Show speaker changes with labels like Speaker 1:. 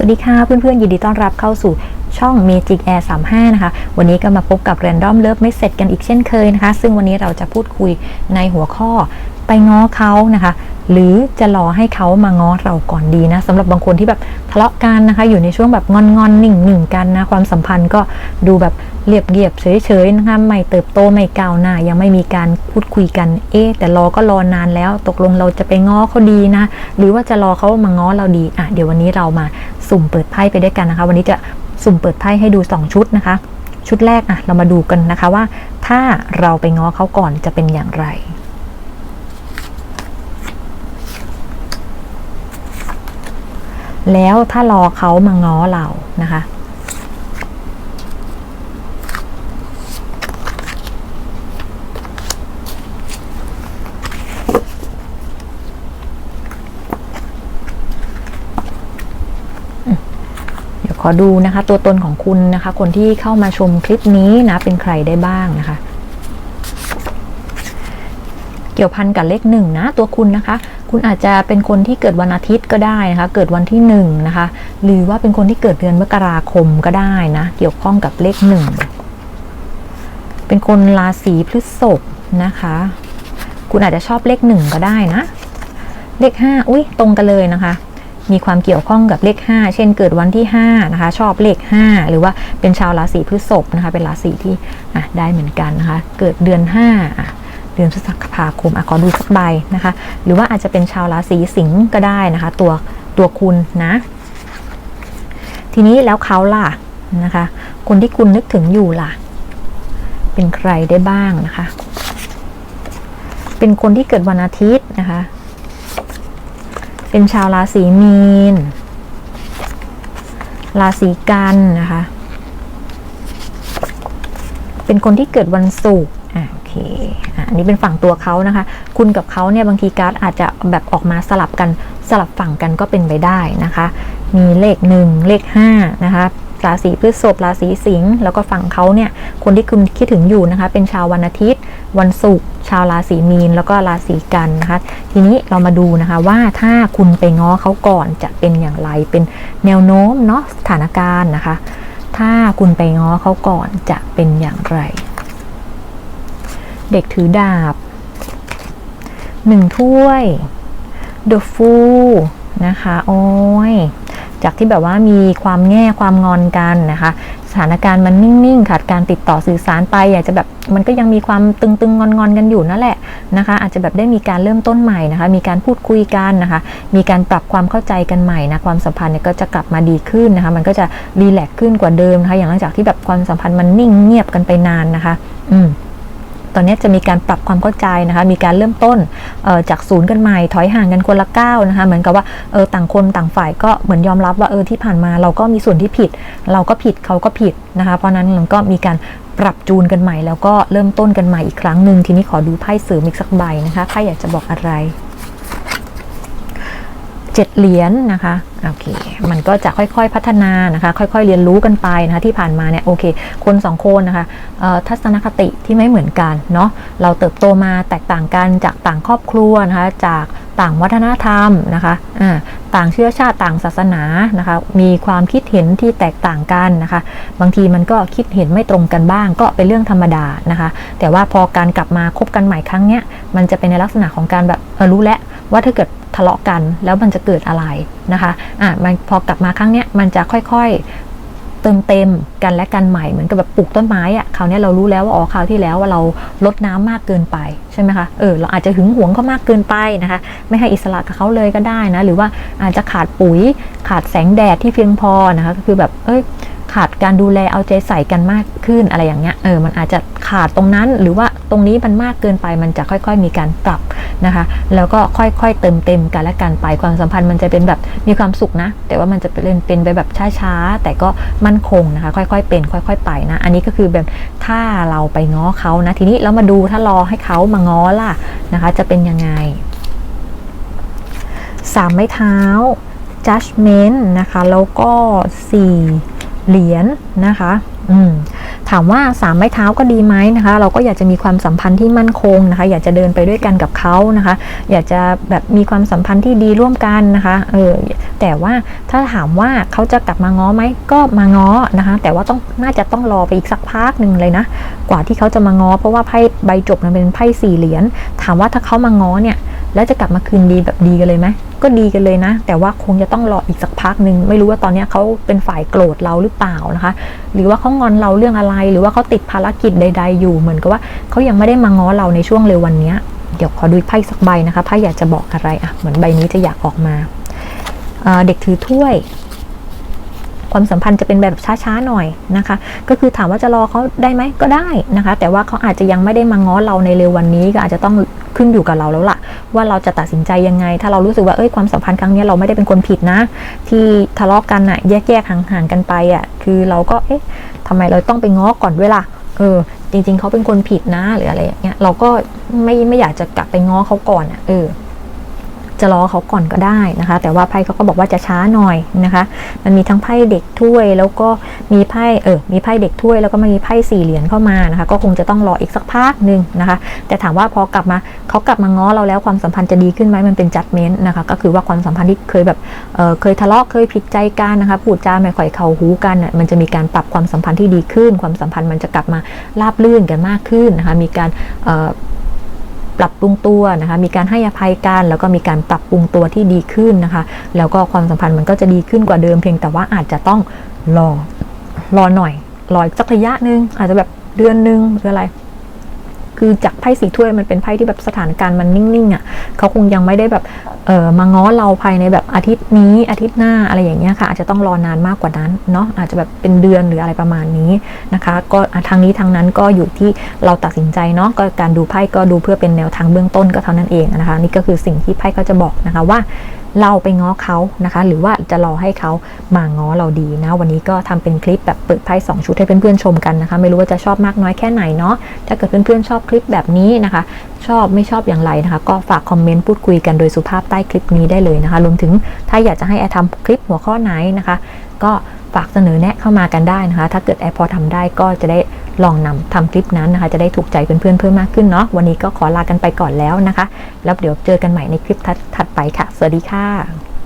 Speaker 1: สวัสดีค่ะเพื่อนๆ ยินดีต้อนรับเข้าสู่ช่อง Magic Air 35 นะคะ วันนี้ก็มาพบกับ Random Love Message กันอีกเช่นเคยนะคะ ซึ่งวันนี้เราจะพูดคุยในหัวข้อ ไปง้อเขานะคะ หรือจะรอให้เขามาง้อเราก่อนดีนะสำหรับบางคนที่แบบทะเลาะกันนะคะ อยู่ในช่วงแบบงอนงอนๆหนิ่งหนิ่งกันนะความสัมพันธ์ก็ดูแบบเรียบเรียบเฉยๆนะคะไม่เติบโตไม่ก้าวหน้ายังไม่มีการพูดคุยกันเอ๊แต่รอก็รอนานแล้ว ตกลงเราจะไปง้อเขาดีนะ หรือว่าจะรอเขามาง้อเราดีอะเดี๋ยววันนี้เรามาสุ่มเปิดไพ่ไปด้วยกันนะคะ วันนี้จะสุ่มเปิดไพ่ให้ดู 2 ชุดนะคะ ชุดแรกอะเรามาดูกันนะคะว่า ถ้าเราไปง้อเขาก่อนจะเป็นอย่างไร แล้วถ้ารอเขามาง้อเรานะคะ เดี๋ยวขอดูนะคะ ตัวตนของคุณนะคะ คนที่เข้ามาชมคลิปนี้นะ เป็นใครได้บ้างนะคะ เกี่ยวพันกับเลขหนึ่งนะ ตัวคุณนะคะ คุณอาจจะเป็นคนที่เกิดวันอาทิตย์ก็ได้นะคะ เกิดวันที่หนึ่งนะคะ หรือว่าเป็นคนที่เกิดเดือนมกราคมก็ได้นะ เกี่ยวข้องกับเลขหนึ่ง เป็นคนราศีพฤษภนะคะ คุณอาจจะชอบเลขหนึ่งก็ได้นะ เลขห้าอุ้ยตรงกันเลยนะคะ มีความเกี่ยวข้องกับเลข 5 เช่นเกิดวันที่5นะคะ ชอบเลข 5 หรือว่าเป็นชาวราศีพฤษภนะคะ เป็นราศีที่ได้เหมือนกันนะคะ เกิดเดือน5อะ เดือนพฤษภาคมอะขอดูสักใบนะคะ หรือว่าอาจจะเป็นชาวราศีสิงห์ก็ได้นะคะ ตัวตัวคุณนะ ทีนี้แล้วเขาล่ะนะคะ คนที่คุณนึกถึงอยู่ล่ะ เป็นใครได้บ้างนะคะ เป็นคนที่เกิดวันอาทิตย์นะคะ เป็นชาวราศีมีน ราศีกันนะคะ เป็นคนที่เกิดวันศุกร์ คอันนี้เป็นฝั่งตัวเขานะคะ คุณกับเขาเนี่ยบางทีการ์ดอาจจะแบบออกมาสลับกันสลับฝั่งกันก็เป็นไปได้นะคะ มีเลขหนึ่งเลขห้านะคะราศีพฤษภราศีสิงห์แล้วก็ฝั่งเขาเนี่ยคนที่คุณคิดถึงอยู่นะคะ เป็นชาววันอาทิตย์ วันศุกร์ชาวราศีมีนแล้วก็ราศีกันนะคะ ทีนี้เรามาดูนะคะว่าถ้าคุณไปง้อเขาก่อนจะเป็นอย่างไรเป็นแนวโน้มเนาะสถานการณ์นะคะ ถ้าคุณไปง้อเขาก่อนจะเป็นอย่างไร เด็กถือดาบหนึ่งถ้วย The Fool นะคะ โอ้ย จากที่แบบว่ามีความแง่ความงอนกันนะคะ สถานการณ์มันนิ่ง ๆ ขาดการติดต่อสื่อสารไป อยากจะแบบมันก็ยังมีความตึง ๆ งอน ๆ กันอยู่นั่นแหละนะคะ อาจจะแบบได้มีการเริ่มต้นใหม่นะคะ มีการพูดคุยกันนะคะ มีการปรับความเข้าใจกันใหม่นะ ความสัมพันธ์เนี่ยก็จะกลับมาดีขึ้นนะคะ มันก็จะรีแลกซ์ขึ้นกว่าเดิมนะคะ อย่างหลังจากที่แบบความสัมพันธ์มันนิ่งเงียบกันไปนานนะคะ อืม อนนี้จะมีการปรับความเข้าใจนะคะ มีการเริ่มต้นจากศูนย์กันใหม่ ถอยห่างกันคนละก้าวนะคะ เหมือนกับว่าเออต่างคนต่างฝ่ายก็เหมือนยอมรับว่าเออที่ผ่านมาเราก็มีส่วนที่ผิด เราก็ผิดเขาก็ผิดนะคะ เพราะนั้นมันก็มีการปรับจูนกันใหม่ แล้วก็เริ่มต้นกันใหม่อีกครั้งหนึ่งทีนี้ขอดูไพ่เสริมอีกสักใบนะคะไพ่อยากจะบอกอะไร เจ็ดเหรียญนนะคะโอเคมันก็จะค่อยๆพัฒนานะคะ ค่อยๆเรียนรู้กันไปนะคะที่ผ่านมาเนี่ยโอเค คนสองคนนะคะทัศนคติที่ไม่เหมือนกันเนาะเราเติบโตมาแตกต่างกันจากต่างครอบครัวนะคะจากต่างวัฒนธรรมนะคะะต่างเชื้อชาติต่างศาสนานะคะ มีความคิดเห็นที่แตกต่างกันนะคะ บางทีมันก็คิดเห็นไม่ตรงกันบ้าง ก็เป็นเรื่องธรรมดานะคะ แต่ว่าพอการกลับมาคบกันใหม่ครั้งเนี้ยมันจะเป็นในลักษณะของการแบบเออรู้แล้วว่าถ้าเกิด ทะเลาะกัน แล้วมันจะเกิดอะไรนะคะอะมันพอกลับมาครั้งเนี้ยมันจะค่อยๆเติมเต็มกันและกันใหม่เหมือนกับแบบปลูกต้นไม้อะคราวนี้เรารู้แล้วว่าอ๋อคราวที่แล้วว่าเราลดน้ำมากเกินไปใช่ไหมคะเออเราอาจจะหึงหวงเขามากเกินไปนะคะ ไม่ให้อิสระกับเขาเลยก็ได้นะหรือว่าอาจจะขาดปุ๋ยขาดแสงแดดที่เพียงพอนะคะก็คือแบบเอ้ย ขาดการดูแลเอาใจใส่กันมากขึ้นอะไรอย่างเงี้ยเออมันอาจจะขาดตรงนั้นหรือว่าตรงนี้มันมากเกินไปมันจะค่อยๆ มีการปรับนะคะ แล้วก็ค่อยๆ เติมเต็มกันและกันไปความสัมพันธ์มันจะเป็นแบบมีความสุขนะ แต่ว่ามันจะเป็นเป็นไปแบบช้าๆ แต่ก็มั่นคงนะคะ ค่อยๆ เป็น ค่อย ๆ ไปนะ อันนี้ก็คือแบบถ้าเราไปง้อเขานะ ทีนี้เรามาดูถ้ารอให้เขามาง้อล่ะนะคะ จะเป็นยังไงสามไม้เท้า judgment นะคะ แล้วก็สี่ เหรียญนะคะถามว่าสามไม้เท้าก็ดีไหมนะคะ เราก็อยากจะมีความสัมพันธ์ที่มั่นคงนะคะ อยากจะเดินไปด้วยกันกับเขานะคะ อยากจะแบบมีความสัมพันธ์ที่ดีร่วมกันนะคะเออแต่ว่าถ้าถามว่าเขาจะกลับมาง้อไหมก็มาง้อนะคะ แต่ว่าต้องน่าจะต้องรอไปอีกสักพักหนึ่งเลยนะ กว่าที่เขาจะมาง้อเพราะว่าไพ่ใบจบมันเป็นไพ่สี่เหรียญถามว่าถ้าเขามาง้อเนี่ย แล้วจะกลับมาคืนดีแบบดีกันเลยไหมก็ดีกันเลยนะ แต่ว่าคงจะต้องรออีกสักพักหนึ่งไม่รู้ว่าตอนนี้เขาเป็นฝ่ายโกรธเราหรือเปล่านะคะ หรือว่าเขางอนเราเรื่องอะไร หรือว่าเขาติดภารกิจใด ๆ อยู่เหมือนกับว่าเขายังไม่ได้มาง้อเราในช่วงเร็ววันนี้เดี๋ยวขอดูไพ่สักใบนะคะไพ่อยากจะบอกอะไรอะเหมือนใบนี้จะอยากออกมาเด็กถือถ้วย ความสัมพันธ์จะเป็นแบบช้าๆหน่อยนะคะ ก็คือถามว่าจะรอเขาได้ไหมก็ได้นะคะ แต่ว่าเขาอาจจะยังไม่ได้มาง้อเราในเร็ววันนี้ก็อาจจะต้องขึ้นอยู่กับเราแล้วล่ะ ว่าเราจะตัดสินใจยังไง ถ้าเรารู้สึกว่าเอ้ยความสัมพันธ์ครั้งนี้เราไม่ได้เป็นคนผิดนะ ที่ทะเลาะกันอะแยกๆห่างๆกันไปอะคือเราก็เอ๊ะทำไมเราต้องไปง้อก่อนด้วยล่ะเออจริง ๆเขาเป็นคนผิดนะหรืออะไรอย่างเงี้ยเราก็ไม่ไม่อยากจะกลับไปง้อเขาก่อนอะเออ จะรอเขาก่อนก็ได้นะคะ แต่ว่าไพ่เขาก็บอกว่าจะช้าหน่อยนะคะ มันมีทั้งไพ่เด็กถ้วย แล้วก็มีไพ่เออมีไพ่เด็กถ้วย แล้วก็มีไพ่สี่เหรียญเข้ามานะคะ ก็คงจะต้องรออีกสักพักหนึ่งนะคะ แต่ถามว่าพอกลับมาเขากลับมาง้อเราแล้วความสัมพันธ์จะดีขึ้นไหมมันเป็นจัดเมนต์นะคะ ก็คือว่าความสัมพันธ์ที่เคยแบบเออเคยทะเลาะเคยผิดใจกันนะคะพูดจาไม่ค่อยเข้าหูกันน่ะมันจะมีการปรับความสัมพันธ์ที่ดีขึ้น ความสัมพันธ์มันจะกลับมาราบลื่นกันมากขึ้นนะคะ มีการ ปรับปรุงตัวนะคะ มีการให้อภัยกันแล้วก็มีการปรับปรุงตัวที่ดีขึ้นนะคะ แล้วก็ความสัมพันธ์มันก็จะดีขึ้นกว่าเดิมเพียงแต่ว่าอาจจะต้องรอรอหน่อยรออีกสักระยะหนึ่งอาจจะแบบเดือนหนึ่งหรืออะไร คือจากไพ่สีถ้วยมันเป็นไพ่ที่แบบสถานการณ์มันนิ่งๆอะเขาคงยังไม่ได้แบบเออมาง้อเราภายในแบบอาทิตย์นี้อาทิตย์หน้าอะไรอย่างเงี้ยค่ะ อาจจะต้องรอนานมากกว่านั้นเนาะอาจจะแบบเป็นเดือนหรืออะไรประมาณนี้นะคะ ก็ทางนี้ทางนั้นก็อยู่ที่เราตัดสินใจเนาะก็การดูไพ่ก็ดูเพื่อเป็นแนวทางเบื้องต้นก็เท่านั้นเองนะคะ นี่ก็คือสิ่งที่ไพ่เขาจะบอกนะคะว่า เราไปง้อเขานะคะ หรือว่าจะรอให้เขามาง้อเราดีนะ วันนี้ก็ทำเป็นคลิปแบบเปิดไพ่สองชุดให้เพื่อนๆชมกันนะคะ ไม่รู้ว่าจะชอบมากน้อยแค่ไหนเนาะถ้าเกิดเพื่อนๆชอบคลิปแบบนี้นะคะ ชอบไม่ชอบอย่างไรนะคะ ก็ฝากคอมเมนต์พูดคุยกันโดยสุภาพใต้คลิปนี้ได้เลยนะคะรวมถึงถ้าอยากจะให้แอร์ทำคลิปหัวข้อไหนนะคะ ก็ฝากเสนอแนะเข้ามากันได้นะคะ ถ้าเกิดแอร์พอทำได้ก็จะได้ ลองนำทำคลิปนั้นนะคะ จะได้ถูกใจเพื่อนๆเพิ่มมากขึ้นเนาะวันนี้ก็ขอลากันไปก่อนแล้วนะคะ แล้วเดี๋ยวเจอกันใหม่ในคลิปถัดไปค่ะ สวัสดีค่ะ